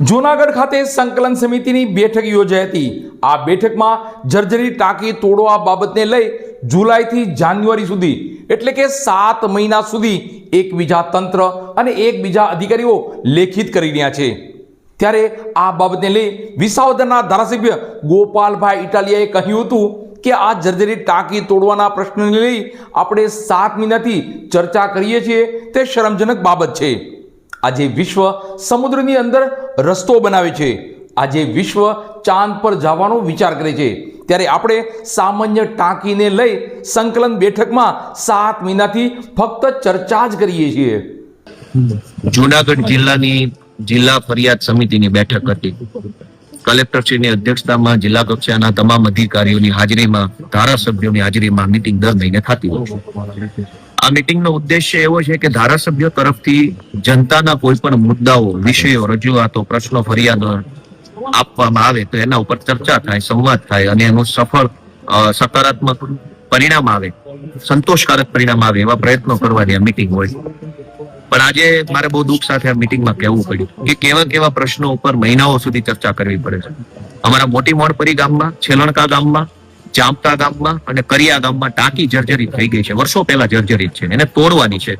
જૂનાગઢ ખાતે સંકલન સમિતિની બેઠક યોજાઈ હતી. આ બેઠકમાં જર્જરી ટાંકી તોડવા બાબતને લઈ જુલાઈથી જાન્યુઆરી સુધી, એટલે કે સાત મહિના સુધી એકબીજા તંત્ર અને એકબીજા અધિકારીઓ લેખિત કરી રહ્યા છે. ત્યારે આ બાબતને લઈ વિસાવદરના ધારાસભ્ય ગોપાલભાઈ ઇટાલિયાએ કહ્યું હતું કે આ જર્જરી ટાંકી તોડવાના પ્રશ્નને લઈ આપણે સાત મહિનાથી ચર્ચા કરીએ છીએ. તે શરમજનક બાબત છે. આજે વિશ્વ સમુદ્રની અંદર રસ્તો બનાવે છે. આજે વિશ્વ ચાંદ પર જવાનો વિચાર કરે છે. ત્યારે આપણે સામાન્ય ટાંકીને લઈ સંકલન બેઠકમાં સાત મહિનાથી ફક્ત ચર્ચા જ કરીએ છીએ. જુનાગઢ જિલ્લાની જિલ્લા ફરિયાદ સમિતિની બેઠક હતી. કલેક્ટરશ્રીની અધ્યક્ષતામાં જિલ્લા કક્ષાના તમામ અધિકારીઓની હાજરીમાં ધારાસભ્યોની હાજરીમાં મિટિંગ દર મહિને થતી હોય આ મિટિંગનો ઉદ્દેશ્ય એવો છે કે ધારાસભ્યો તરફથી જનતાના કોઈ પણ મુદ્દાઓ, વિષયો, રજૂઆતો, પ્રશ્નો, ફરિયાદો આપવામાં આવે તો એના ઉપર ચર્ચા થાય, સંવાદ થાય અને એનું સફળ સકારાત્મક પરિણામ આવે, સંતોષકારક પરિણામ આવે એવા પ્રયત્નો કરવાની આ મિટિંગ હોય. પણ આજે મારે બહુ દુઃખ સાથે આ મિટિંગમાં કહેવું પડ્યું કે કેવા કેવા પ્રશ્નો ઉપર મહિનાઓ સુધી ચર્ચા કરવી પડે છે. અમારા મોટી મોડપરી ગામમાં, છેલણકા ગામમાં જામતા ગામમાં અને કરિયા ગામમાં ટાંકી જર્જરિત થઈ ગઈ છે. વર્ષો પહેલા જર્જરિત છે એને તોડવાની છે.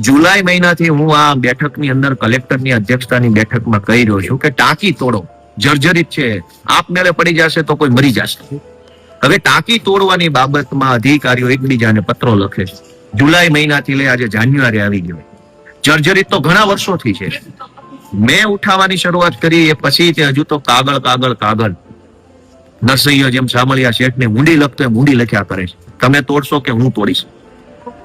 જુલાઈ મહિનાથી હું આ બેઠકની અંદર કલેક્ટરની અધ્યક્ષતાની બેઠકમાં કહી રહ્યો છું કે ટાંકી તોડો. જર્જરિત છે. આપમેળે પડી જશે તો કોઈ મરી જશે. હવે ટાંકી તોડવાની બાબતમાં અધિકારીઓ એકબીજાને પત્રો લખે છે. જુલાઈ મહિનાથી લઈ આજે જાન્યુઆરી આવી ગયો જર્જરિત તો ઘણા વર્ષોથી છે. મેં ઉઠાવવાની શરૂઆત કરી, એ પછી તે હજુ તો કાગળ કાગળ કાગળ. નરસૈયો જેમ સામળિયા શેઠને મૂંડી લખતો મૂડી લખ્યા કરે છે. તમે તોડશો કે હું તોડીશ?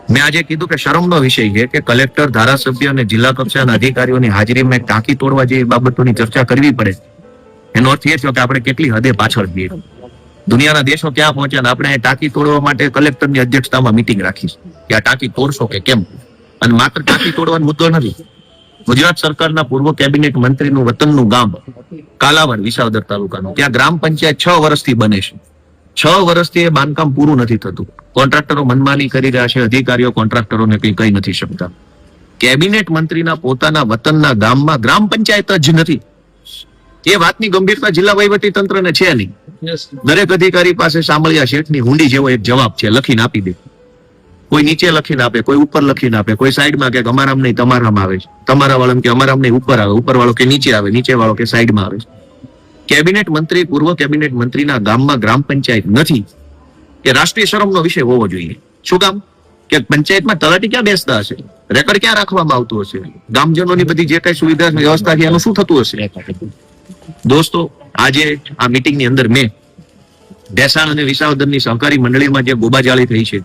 મેં આજે કીધું કે શરમનો વિષય છે કે કલેક્ટર, ધારાસભ્ય અને જિલ્લા કક્ષાના અધિકારીઓની હાજરીમાં ટાંકી તોડવા જેવી બાબતોની ચર્ચા કરવી પડે. એનો અર્થ એ થયો કે આપણે કેટલી હદે પાછળ જઈએ દુનિયાના દેશો ક્યાં પહોંચ્યા ને આપણે ટાંકી તોડવા માટે કલેક્ટરની અધ્યક્ષતામાં મિટિંગ રાખી કે આ ટાંકી તોડશો કે કેમ? અને માત્ર ટાંકી તોડવાનો મુદ્દો નથી. ગુજરાત સરકારના પૂર્વ કેબિનેટ મંત્રીનું વતનનું ગામ કાલાવડ વિસાવદર તાલુકાનું. ત્યાં ગ્રામ પંચાયત છ વર્ષથી બને છે. છ વર્ષથી એ બાંધકામ પૂરું નથી થતું. કોન્ટ્રાક્ટરો મનમાની કરી રહ્યા છે. અધિકારીઓ કોન્ટ્રાક્ટરોને કંઈ કહી નથી શકતા. કેબિનેટ મંત્રીના પોતાના વતનના ગામમાં ગ્રામ પંચાયત જ નથી. એ વાતની ગંભીરતા જિલ્લા વહીવટી તંત્રને છે નહીં. દરેક અધિકારી પાસે સાંભળ્યા શેઠની હુંડી જેવો એક જવાબ છે. લખીને આપી દે. કોઈ નીચે લખીને આપે, કોઈ ઉપર લખીને આપે, કોઈ સાઈડમાં કે અમારામ નહીં, તમારામાં આવે છે. તમારા વાળા કે અમારામ નહીં, ઉપર આવે ઉપર વાળો કે નીચે આવે નીચે વાળો કે સાઈડમાં આવે છે. કેબિનેટ મંત્રી, પૂર્વ કેબિનેટ મંત્રીના ગામમાં ગ્રામ પંચાયત નથી. એ રાષ્ટ્રીય શરમનો વિષય હોવો જોઈએ. શું કામ? કે પંચાયતમાં તલાટી ક્યાં બેસતા હશે? રેકર્ડ ક્યાં રાખવામાં આવતું હશે? ગામજનોની બધી જે કઈ સુવિધા વ્યવસ્થા છે, એનું શું થતું હશે? દોસ્તો, આજે આ મિટિંગની અંદર મેં ભેસાણ અને વિસાવદરની સહકારી મંડળીમાં જે ગોબાજાળી થઈ છે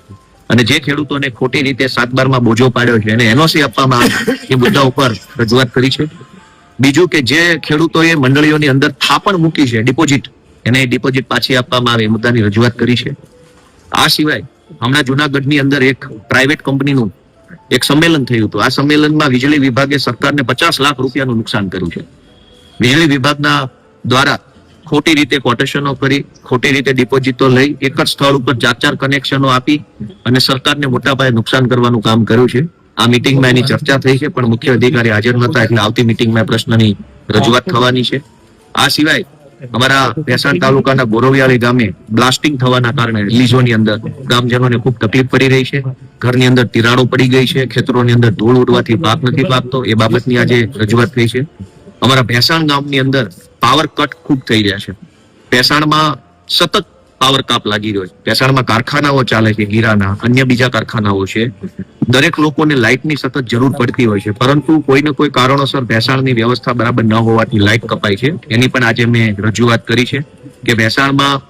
અને જે ખેડૂતોને ખોટી રીતે સાત બારમાં બોજો પાડ્યો છે, એને એનઓસી આપવામાં આવે એ મુદ્દા ઉપર રજૂઆત કરી છે. બીજું કે જે ખેડૂતોએ મંડળીઓની અંદર થાપણ મૂકી છે, ડિપોઝિટ, એને ડિપોઝિટ પાછી આપવામાં આવે, એ મુદ્દાની રજૂઆત કરી છે. આ સિવાય હમણાં જુનાગઢની અંદર એક પ્રાઇવેટ કંપનીનું એક સંમેલન થયું હતું. આ સંમેલનમાં વીજળી વિભાગે સરકારને પચાસ લાખ રૂપિયાનું નુકસાન કર્યું છે. વીજળી વિભાગના દ્વારા ખોટી રીતે કોટેશનો કરી, ખોટી રીતે ડિપોઝિટો લઈ, એક જ સ્થળ ઉપર ચાર ચાર કનેક્શનો આપી અને સરકારને મોટા પાયે નુકસાન કરવાનું કામ કર્યું છે. આ મિટિંગમાં એની ચર્ચા થઈ છે, પણ મુખ્ય અધિકારી હાજર નતા એટલે આવતી મિટિંગમાં પ્રશ્નની રજૂઆત થવાની છે. આ સિવાય અમારા ભેસાણ તાલુકાના ગોરવિયાળી ગામે બ્લાસ્ટિંગ થવાના કારણે લીઝોની અંદર ગામજનોને ખૂબ તકલીફ પડી રહી છે. ઘરની અંદર તિરાડો પડી ગઈ છે, ખેતરોની અંદર ધૂળ ઉડવાથી પાક નથી પાકતો એ બાબતની આજે રજૂઆત થઈ છે. અમારા ભેસાણ ગામની અંદર પાવર કટ ખૂબ થઈ રહ્યા છે. ભેસાણમાં સતત પાવર કાપ લાગી રહ્યો છે. ભેસાણમાં કારખાનાઓ ચાલે છે, હીરાના, અન્ય બીજા કારખાનાઓ છે. દરેક લોકોને લાઇટની સતત જરૂર પડતી હોય છે. પરંતુ કોઈ ને કોઈ કારણોસર ભેસાણની વ્યવસ્થા બરાબર ન હોવાથી લાઇટ કપાય છે. એની પણ આજે મેં રજૂઆત કરી છે કે ભેસાણમાં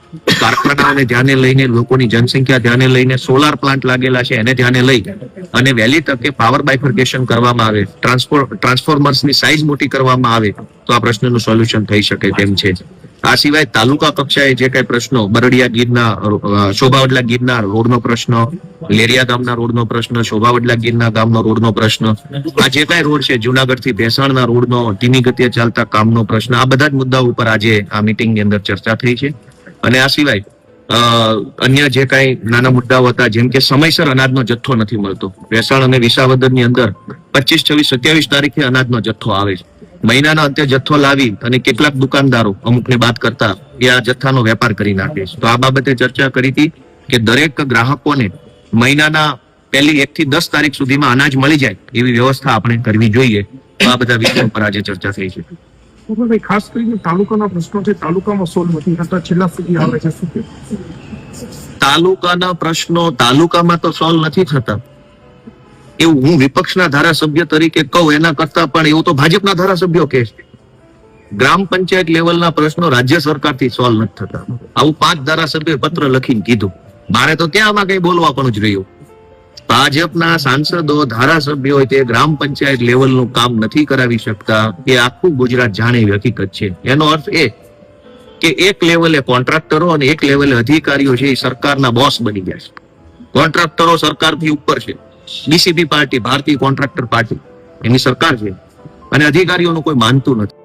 કારખાનાઓને ધ્યાને લઈને, લોકોની જનસંખ્યા ધ્યાને લઈને સોલાર પ્લાન્ટ લાગેલા છે, એને ધ્યાને લઈ અને વહેલી તકે પાવર બાયફર્કેશન કરવામાં આવે ટ્રાન્સફોર ટ્રાન્સફોર્મર્સની સાઇઝ મોટી કરવામાં આવે, તો આ પ્રશ્નનું સોલ્યુશન થઈ શકે તેમ છે. આ સિવાય તાલુકા કક્ષાએ જે કઈ પ્રશ્નો, બરડિયા ગીરના શોભાવડલા ગીરના રોડનો પ્રશ્ન, લેરિયા ગામના રોડનો પ્રશ્ન, શોભાવડલા ગીરના ગામનો રોડનો પ્રશ્ન, આ જે કઈ રોડ છે જુનાગઢથી ભેસાણના રોડનો ધીમી ગતિએ ચાલતા કામનો પ્રશ્ન, આ બધા જ મુદ્દાઓ ઉપર આજે આ મિટિંગની અંદર ચર્ચા થઈ છે. અને આ સિવાય અન્ય જે કઈ નાના મુદ્દાઓ હતા, જેમ કે સમયસર અનાજનો જથ્થો નથી મળતો. ભેસાણ અને વિસાવદરની અંદર પચીસ, છવ્વીસ, સત્યાવીસ તારીખે અનાજનો જથ્થો આવે છે. મહિનાના અંતે જથ્થો લાવી અને કેટલાક દુકાનદારો અમુકને બાદ કરતા એ આ જથ્થાનો વેપાર કરી નાખે છે. તો આ બાબતે ચર્ચા કરી હતી કે દરેક ગ્રાહકોને મહિનાના પહેલી એક થી દસ તારીખ સુધીમાં અનાજ મળી જાય એવી વ્યવસ્થા આપણે કરવી જોઈએ. આ બધા વિષયો પર આજે ચર્ચા થઈ છે. ભાઈ ખાસ કરીને તાલુકાના પ્રશ્નો છે તાલુકામાં સોલ્વ નથી થતા. છેલ્લા સુધી આવે છે. તાલુકાના પ્રશ્નો તાલુકામાં તો સોલ્વ નથી થતા. એવું હું વિપક્ષના ધારાસભ્ય તરીકે કહું, એના કરતા પણ એવું તો ભાજપના ધારાસભ્યો કહે છે. ગ્રામ પંચાયત લેવલના પ્રશ્નો રાજ્ય સરકારથી સોલ્વ નથી થતા. આવું પાંચ ધારાસભ્ય પત્ર લખીને કીધું. મારે તો ત્યાં આમાં કઈ બોલવા પણ જ રહ્યું. ભાજપના સાંસદો, ધારાસભ્યો તે ગ્રામ પંચાયત લેવલનું કામ નથી કરાવી શકતા. એ આખું ગુજરાત જાણે હકીકત છે. એનો અર્થ એ કે એક લેવલે કોન્ટ્રાક્ટરો અને એક લેવલે અધિકારીઓ છે એ સરકારના બોસ બની ગયા છે. કોન્ટ્રાક્ટરો સરકારથી ઉપર છે. બીસીપી પાર્ટી ભારતીય કોન્ટ્રાક્ટર પાર્ટી એની સરકાર છે. અને અધિકારીઓનું કોઈ માનતું નથી.